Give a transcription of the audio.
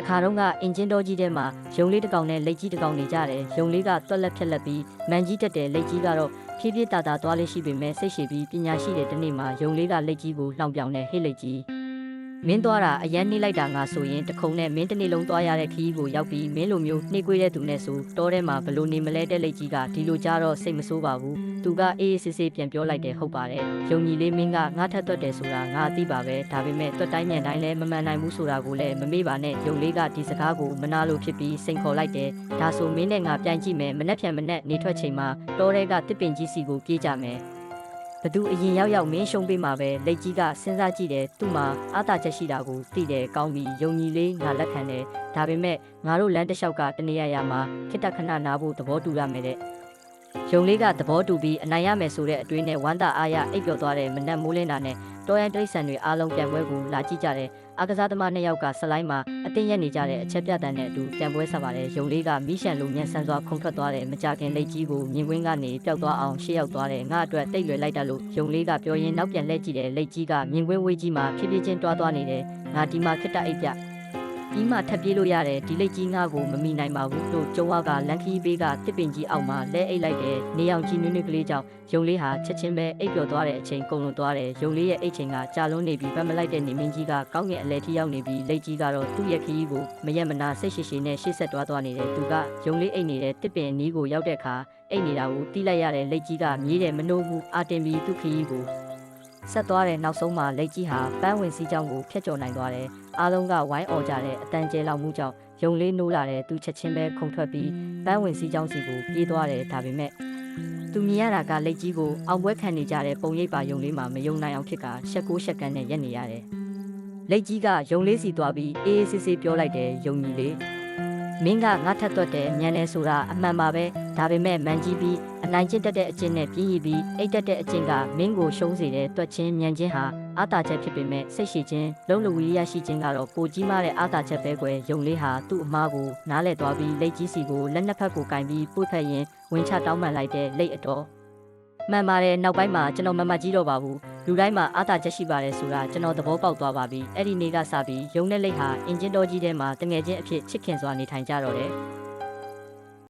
တခါတော့ကအင်ဂျင်တော်ကြီးထဲမှာရုံလေးတစ်ကောင်နဲ့လက်ကြီးတစ်ကောင်နေကြတယ်ရုံလေးကတွက်လက်ဖြက်လက်ပြီးမန်ကြီးတက်တယ်လက်ကြီးကတော့ဖြည်းဖြည်းတာတာသွားလေးရှိပေမဲ့စိတ်ရှိပြီးပညာရှိတဲ့တနေ့မှာရုံလေးကလက်ကြီးကိုလှောင်ပြောင်တဲ့ဟေ့လက်ကြီး မင်းသွားတာအရန်နှိလိုက်တာငါဆိုရင်တခုံနဲ့မင်းတစ်နေ့လုံးသွားရတဲ့ခီးကိုရောက်ပြီးမင်းလိုမျိုးနှိကွေးတဲ့သူနဲ့ဆိုတောထဲမှာဘလို့နေမလဲတဲ့လက်ကြီးကဒီလိုကြတော့စိတ်မဆိုးပါဘူးသူကအေးအေးဆေးဆေးပြန်ပြောလိုက်တယ်ဟုတ်ပါတယ်ယုံကြည်လေးမင်းကငါထက်သွက်တယ်ဆိုတာငါသိပါပဲဒါပေမဲ့တွက်တိုင်းညံတိုင်းလည်းမမှန်နိုင်ဘူးဆိုတာကိုလည်းမမေ့ပါနဲ့ယုံလေးကဒီစကားကိုမနာလို့ဖြစ်ပြီးစိန်ခေါ်လိုက်တယ်ဒါဆိုမင်းနဲ့ငါပြန်ကြည့်မယ်မနှက်ဖြန်မနှက်နေထွက်ချိန်မှာတောထဲကတစ်ပင်ကြီးစီကိုပြေးကြမယ် ဘသူအရင်ရောက်ရောက်မင်းရှုံးပေးမှာပဲလက်ကြီးကစဉ်းစားကြည့်တယ်သူ့မှာအာသာချက်ရှိတာကိုသိတယ်ကောင်းပြီယုံကြည်လေးငါလက်ခံတယ်ဒါပေမဲ့ငါတို့လမ်းတစ်လျှောက်ကတနေရရမှာခိတ္တခဏနာဖို့သဘောတူရမယ်တဲ့ ယုံလေးကသဘောတူပြီးအနိုင်ရမယ်ဆိုတဲ့အတွေးနဲ့ဝမ်းသာအားရအိပ်ပျော်သွားတဲ့မနက်မိုးလင်းတာနဲ့တော်ရန်တိရစ္ဆာန်တွေအားလုံးပြန်ပွဲကိုလာကြည့်ကြတယ်။အားကစားသမားနှစ်ယောက်ကဆလိုင်းမှာအတင်းရက်နေကြတဲ့အချက်ပြတ်တန်တဲ့အတူပြန်ပွဲဆက်ပါတယ်။ယုံလေးကမိရှန်လိုညံဆန်းစွာခုန်ထွက်သွားတဲ့မကြခင်လက်ကြီးကိုမြင်ကွင်းကနေပျောက်သွားအောင်ရှေ့ရောက်သွားတဲ့ငါအတွက်တိတ်လွယ်လိုက်တတ်လို့ယုံလေးကပြောရင်းနောက်ပြန်လှည့်ကြည့်တဲ့လက်ကြီးကမြင်ကွင်းဝေးကြီးမှာဖြည်းဖြည်းချင်းတွားသွားနေတယ်။ငါဒီမှာခစ်တအိပ်ပြ ဒီမှာထပ်ပြေးလို့ရတယ်ဒီလက်ကြီးငါ့ကိုမမိနိုင်ပါဘူးလို့ကျုံဝါကလန်ခီးဘေးကတစ်ပင်ကြီးအောက်မှာလဲအိတ်လိုက်တယ်နေအောင်ကြီးနွနွကလေးကြောင့်ယုံလေးဟာချက်ချင်းပဲအိပ်ပျော်သွားတဲ့အချိန်ကုန်လွန်သွားတယ်ယုံလေးရဲ့အိတ်ချိန်ကကြာလွန်းနေပြီးဗတ်မလိုက်တဲ့နေမင်းကြီးကကောင်းငင်အလဲထိရောက်နေပြီးလက်ကြီးကတော့သူ့ရဲ့ခရီးကိုမရက်မနာစိတ်ရှိရှိနဲ့ရှေ့ဆက်သွားသွားနေတယ်သူကယုံလေးအိတ်နေတဲ့တစ်ပင်အနီးကိုရောက်တဲ့အခါအိတ်နေတာကိုတီးလိုက်ရတဲ့လက်ကြီးကမြေးတယ်မနှိုးဘူးအာတင်ပြီးသူ့ခရီးကို ဆက်သွားတဲ့နောက်ဆုံးမှာလက်ကြီးဟာပန်းဝင်စီးကြောင်းကိုဖျက်ကျော်နိုင်သွားတယ်အားလုံးကဝိုင်းအော်ကြတဲ့အတန်ကျဲလောက်မှုကြောင့်ယုံလေးနိုးလာတဲ့သူချက်ချင်းပဲခုန်ထွက်ပြီးပန်းဝင်စည်းကြောင်းစီကိုပြေးသွားတယ်ဒါပေမဲ့သူမြင်ရတာကလက်ကြီးကိုအောင်ပွဲခံနေကြတဲ့ပုံရိပ်ပါယုံလေးမှာမယုံနိုင်အောင်ဖြစ်ကရှက်ကိုရှက်ကန်းနဲ့ရက်နေရတယ်လက်ကြီးကယုံလေးစီသွားပြီးအေးအေးဆေးဆေးပြောလိုက်တယ်ယုံကြီးလေး မင်းကငါထက်သွက်တယ်ညံနေဆိုတာအမှန်ပါပဲဒါပေမဲ့မန်ကြီးပြီးအနိုင်ကျင့်တတ်တဲ့အကျင့်နဲ့ပြင်းရည်ပြီးအိတ်တက်တဲ့အကျင့်ကမင်းကိုရှုံးစေတဲ့တွက်ချင်းညံချင်းဟာအာတာချက်ဖြစ်ပေမဲ့စိတ်ရှိခြင်းလုံးလဝီရရှိခြင်းကတော့ပိုကြီးမားတဲ့အာတာချက်ပဲကွယ်ယုံလေးဟာသူ့အမားကိုနားလဲသွားပြီးလက်ကြီးစီကိုလက်နှစ်ဖက်ကိုကင်ပြီးပုတ်ဖက်ရင်ဝင်ချတောင်းပန်လိုက်တဲ့လက်အတော်မှန်ပါတယ်နောက်ပိုင်းမှာကျွန်တော်မမတ်ကြီးတော့ပါဘူး လူတိုင်းမှာအာတာချက်ရှိပါတယ်ဆိုတာကျွန်တော်သဘောပေါက်သွားပါပြီအဲ့ဒီနေ့ကစပြီးယုံနဲ့လက်ဟာအင်ဂျင်တော်ကြီးထဲမှာတငယ်ချင်းအဖြစ်ချစ်ခင်စွာနေထိုင်ကြတော့တယ်